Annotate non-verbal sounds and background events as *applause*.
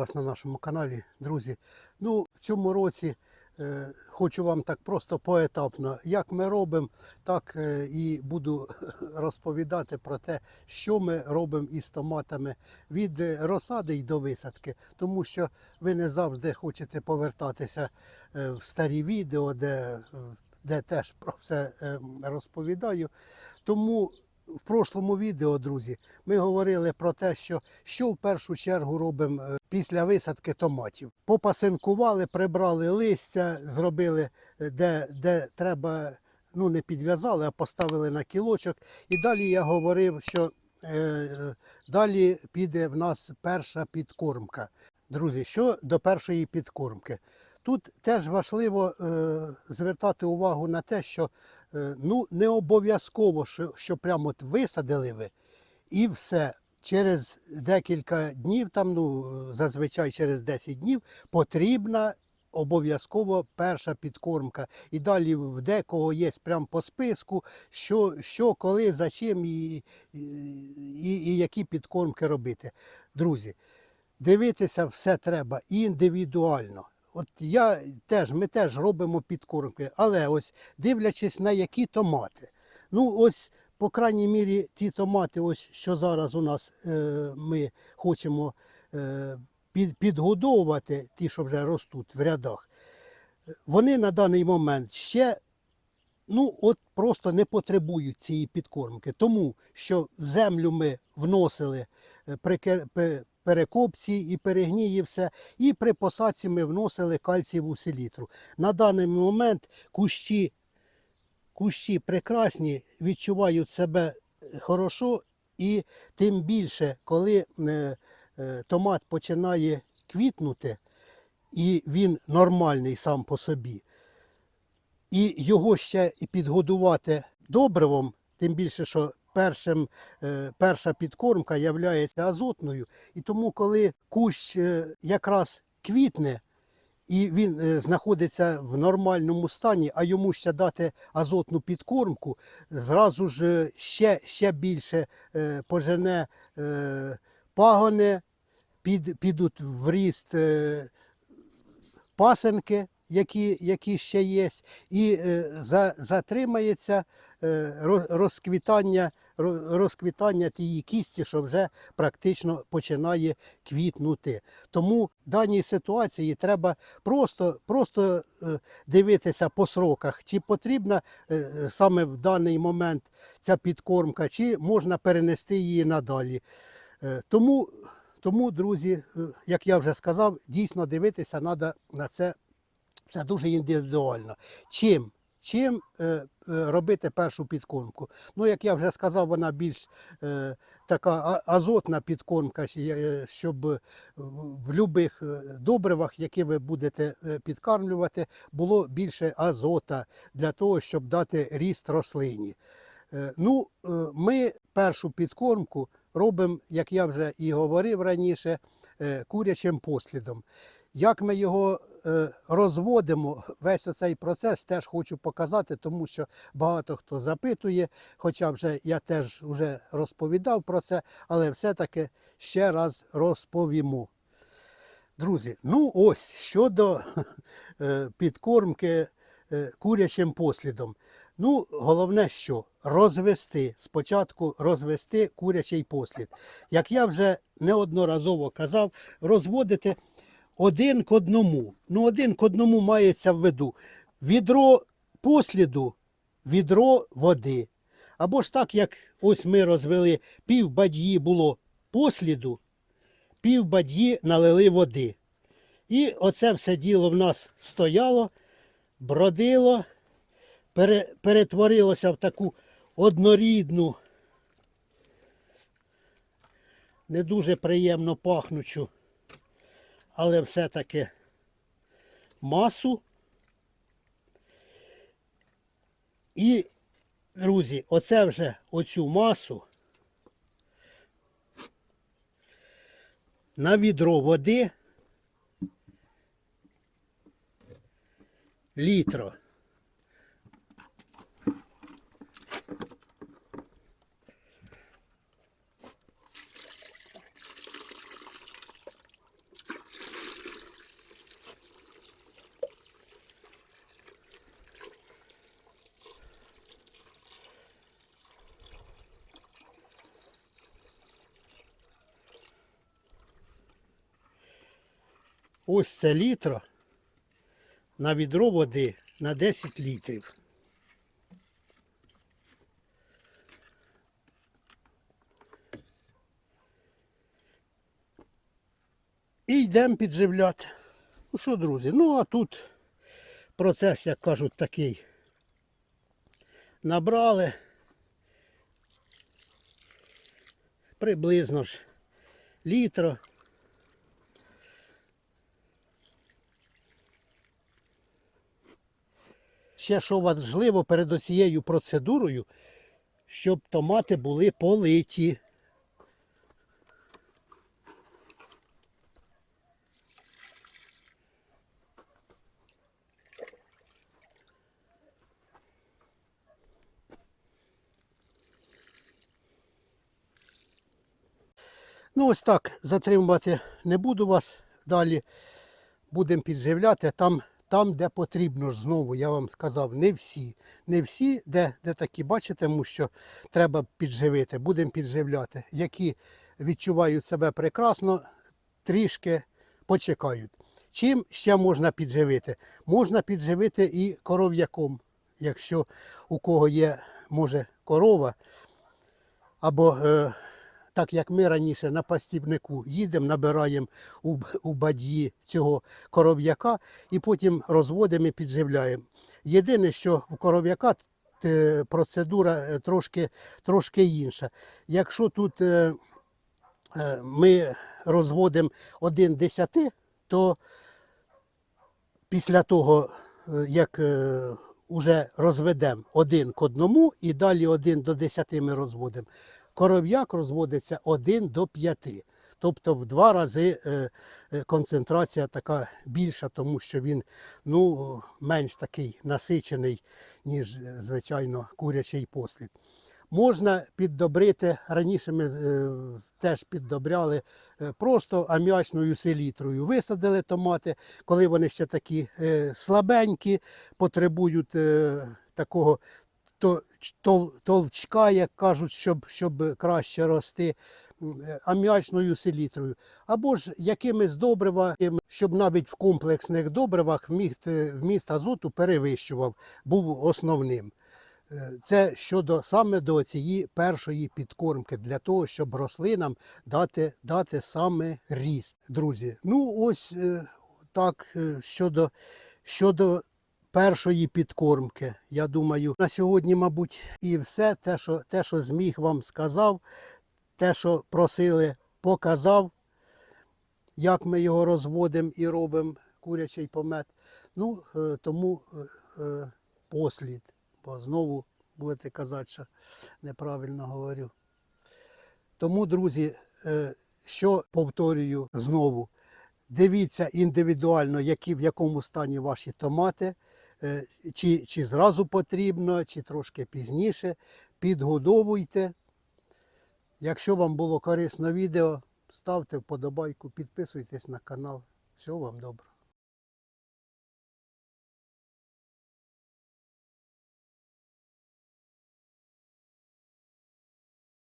вас на нашому каналі, друзі. Ну, в цьому році е, хочу вам так просто поетапно, як ми робимо, так е, і буду *laughs* розповідати про те, що ми робимо із томатами від розсади й до висадки. Тому що ви не завжди хочете повертатися е, в старі відео, де, е, де теж про все е, розповідаю. Тому в прошлому відео, друзі, ми говорили про те, що, що в першу чергу робимо е, після висадки томатів. Попасинкували, прибрали листя, зробили е, де, де треба, ну не підв'язали, а поставили на кілочок. І далі я говорив, що е, е, далі піде в нас перша підкормка. Друзі, що до першої підкормки? Тут теж важливо е, звертати увагу на те, що е, ну, не обов'язково, що, що прямо от висадили ви і все. Через декілька днів, там, ну, зазвичай через 10 днів, потрібна обов'язково перша підкормка. І далі в декого є прямо по списку, що, що коли, за чим і, і, і, і які підкормки робити. Друзі, дивитися все треба індивідуально. От я теж, ми теж робимо підкормки, але ось дивлячись на які томати. Ну, ось, по крайній мірі, ті томати, ось що зараз у нас е, ми хочемо е, під, підгодовувати, ті, що вже ростуть в рядах, вони на даний момент ще ну, от просто не потребують цієї підкормки, тому що в землю ми вносили е, перекопці і перегнії все, і при посадці ми вносили кальцієву селітру. На даний момент кущі, кущі прекрасні, відчувають себе е, хорошо, і тим більше, коли е, е, томат починає квітнути, і він нормальний сам по собі, і його ще підгодувати добривом, тим більше, що першим, е, перша підкормка є азотною. І тому, коли кущ е, якраз квітне, і він е, знаходиться в нормальному стані, а йому ще дати азотну підкормку, зразу ж ще, ще більше пожене пагони, під, підуть в ріст пасенки, які, які ще є, і е, за, затримається е, розквітання, розквітання тієї кісті, що вже практично починає квітнути. Тому в даній ситуації треба просто, просто е, дивитися по сроках, чи потрібна саме в даний момент ця підкормка, чи можна перенести її надалі. Тому, тому, друзі, як я вже сказав, дійсно дивитися треба на це все дуже індивідуально. Чим? Чим е, е, робити першу підкормку? Ну, як я вже сказав, вона більш е, така азотна підкормка, е, щоб е, в будь-яких добривах, які ви будете е, підкармлювати, було більше азота для того, щоб дати ріст рослині. Е, Ну, е, ми першу підкормку робимо, як я вже і говорив раніше, е, курячим послідом. Як ми його е, розводимо, весь цей процес теж хочу показати, тому що багато хто запитує, хоча вже я теж вже розповідав про це, але все-таки ще раз розповімо. Друзі, ну ось щодо е, підкормки е, курячим послідом. Ну, головне, що розвести, спочатку розвести курячий послід. Як я вже неодноразово казав, розводити один к одному. Ну, один к одному мається в виду. Відро посліду, відро води. Або ж так, як ось ми розвели, пів бадьї було посліду, пів бадьї налили води. І оце все діло в нас стояло, бродило, пере, перетворилося в таку однорідну, не дуже приємно пахнучу, але все-таки масу. І, друзі, оце вже оцю масу на відро води літро. Ось це літра на відро води на 10 літрів. І йдемо підживляти. Ну що, друзі, ну а тут процес, як кажуть, такий. Набрали. Приблизно ж літра. Ще що важливо перед цією процедурою, щоб томати були политі. Ну, ось так затримувати не буду вас далі. Будемо підживляти там, там, де потрібно ж знову, я вам сказав, не всі. Не всі, де, де такі, бачите, тому що треба підживити, будемо підживляти. Які відчувають себе прекрасно, трішки почекають. Чим ще можна підживити? Можна підживити і коров'яком, якщо у кого є, може, корова, або е, так як ми раніше на пастівнику їдемо, набираємо у, у бадьї цього коров'яка і потім розводимо і підживляємо. Єдине, що у коров'яка е, процедура е, трошки, трошки інша. Якщо тут е, ми розводимо один десяти, то після того, як уже розведемо один к одному і далі один до 10 ми розводимо. Коров'як розводиться 1 до 5. Тобто в два рази е, е, концентрація така більша, тому що він ну, менш такий насичений, ніж, е, звичайно, курячий послід. Можна піддобрити, раніше ми теж піддобряли просто аміачною селітрою. Висадили томати, коли вони ще такі слабенькі, потребують такого то, тол, толчка, як кажуть, щоб, щоб краще рости. е, Аміачною селітрою, або ж якимись добривами, щоб навіть в комплексних добривах вміст, вміст азоту перевищував, був основним. Е, Це щодо саме до цієї першої підкормки, для того, щоб рослинам дати, дати саме ріст. Друзі, ну ось е, так е, щодо, щодо першої підкормки. Я думаю, на сьогодні, мабуть, і все те, що, те, що зміг вам сказав, те, що просили, показав, як ми його розводимо і робимо, курячий помет. Ну, е, тому е, е, послід, бо знову будете казати, що неправильно говорю. Тому, друзі, що повторюю знову, дивіться індивідуально, які, в якому стані ваші томати, чи, чи зразу потрібно, чи трошки пізніше. Підгодовуйте. Якщо вам було корисно відео, ставте вподобайку, підписуйтесь на канал. Всього вам доброго.